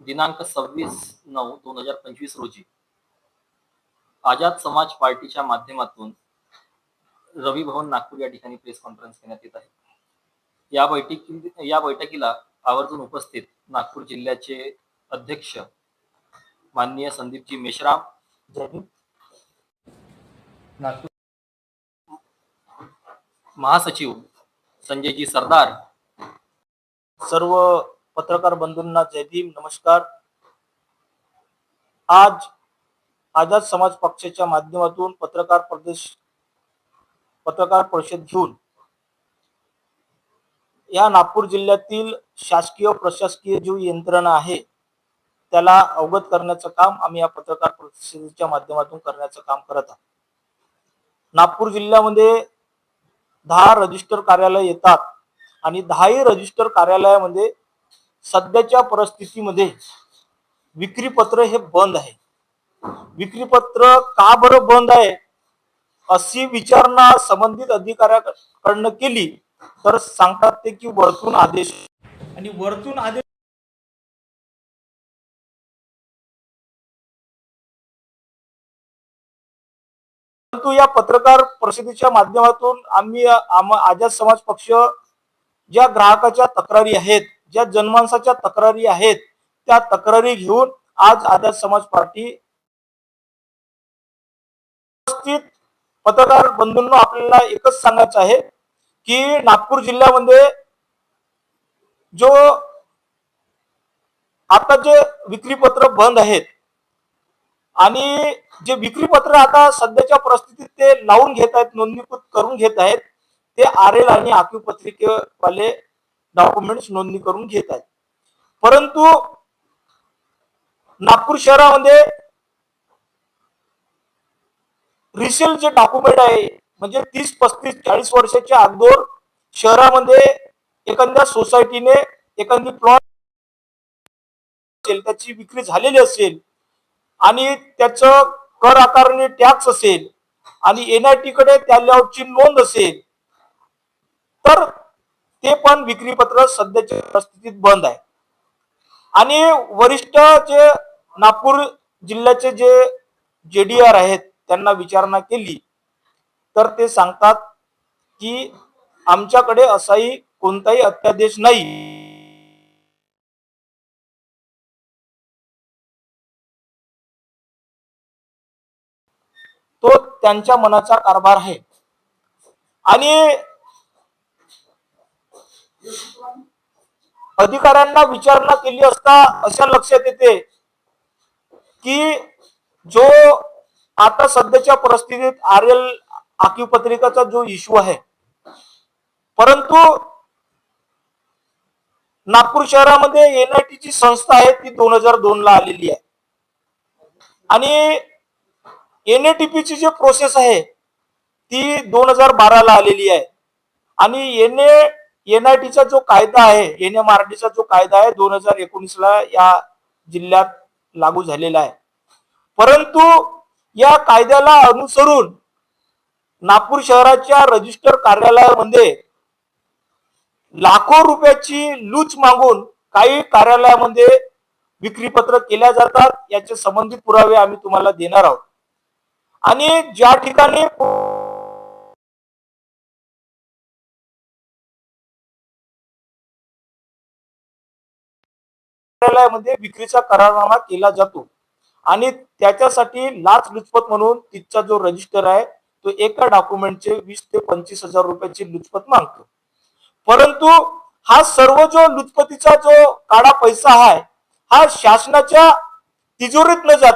दिनांक सव्वीस नऊ दोन हजार पंचवीस रोजी. आझाद समाज पार्टीच्या माध्यमातून रवी भवन नागपूर या ठिकाणी प्रेस कॉन्फरन्स घेण्यात येत आहे. या बैठकी या बैठकीला आवर्जून उपस्थित नागपूर जिल्ह्याचे अध्यक्ष माननीय संदीपजी मेश्राम नागपूर महासचिव संजयजी सरदार सर्व पत्रकार बंधूंना जय भीम नमस्कार. आज आझाद समाज पक्षाच्या माध्यमातून पत्रकार प्रदेश पत्रकार परिषद घेऊन या नागपूर जिल्ह्यातील शासकीय प्रशासकीय जी यंत्रणा आहे त्याला अवगत करण्याचं काम आम्ही या पत्रकार परिषदेच्या माध्यमातून करण्याचं काम करत आहोत. नागपूर जिल्ह्यामध्ये दहा रजिस्टर कार्यालय येतात आणि दहाही रजिस्टर कार्यालयामध्ये सध्याच्या परिस्थितीमध्ये विक्रीपत्र हे बंद आहे. विक्रीपत्र का बरं बंद आहे? अशी विचारणा संबंधित अधिकाऱ्याकडनं केली तर सांगतात ते की वरतून आदेश आणि वरतून आदेश परंतु या पत्रकार परिषदेच्या माध्यमातून आम्ही आम- आझाद समाज पक्ष ज्या ग्राहकाच्या तक्रारी आहेत ज्या जनमानसाच्या तक्रारी आहेत त्या तक्रारी घेऊन आज आझाद समाज पार्टी उपस्थित पत्रकार बंधूंना आपल्याला एकच सांगायचं आहे की नागपूर जिल्ह्यामध्ये जो आता जे विक्रीपत्र बंद आहेत आणि जे विक्रीपत्र आता सध्याच्या परिस्थितीत ते लावून घेत आहेत नोंदणीकृत करून घेत आहेत ते आर एल आणि आखीव पत्रिकेवाले डॉक्युमेंट्स नोंदणी करून घेत आहेत. परंतु नागपूर शहरामध्ये रिसेल जे डॉक्युमेंट आहे म्हणजे तीस पस्तीस चाळीस वर्षाच्या अगोदर शहरामध्ये एखाद्या सोसायटीने एखादी प्लॉट असेल त्याची विक्री झालेली असेल आणि त्याच कर आकारणी टॅक्स असेल आणि एनआयटी कडे त्या लेआउटची नोंद असेल तर ते पण विक्रीपत्र सध्याच्या परिस्थितीत बंद आहे. आणि वरिष्ठ जे नागपूर जिल्ह्याचे जे जेडीआर आहेत त्यांना विचारणा केली तर ते सांगतात की आमच्याकडे असाही कोणताही अत्यादेश नाही. तो त्यांच्या मनाचा कारभार आहे. आणि अधिकाऱ्यांना विचारणा केली असता अशा लक्षात येते की जो आता सध्याच्या परिस्थितीत आर एल आखीव पत्रिकाचा जो इश्यू आहे परंतु नागपूर शहरामध्ये एनआयटी ची संस्था आहे ती दोन हजार दोन ला आलेली आहे. आणि एनएटीपी ची जी प्रोसेस आहे ती दोन हजार बारा ला आलेली आहे. आणि एन एनआयटीचा जो कायदा आहे एन एम आर चा जो कायदा आहे दोन हजार एकोणीस ला या जिल्ह्यात लागू झालेला आहे. परंतु या कायद्याला अनुसरून नागपूर शहराच्या रजिस्टर कार्यालयामध्ये लाखो रुपयाची लूच मागून काही कार्यालयामध्ये विक्री पत्र केल्या जातात याचे संबंधित पुरावे आम्ही तुम्हाला देणार आहोत. आणि ज्या ठिकाणी कार्यालयामध्ये विक्रीचा करारनामा केला जातो. आणि त्याच्यासाठी लाच लुचपत म्हणून तिथचा जो रजिस्टर आहे तो एका डॉक्युमेंटचे वीस ते पंचवीस हजार रुपयाची लुचपत मागतो. परंतु हा सर्व जो लुचपतीचा जो काळा पैसा आहे हा शासनाच्या तिजोरीत न जात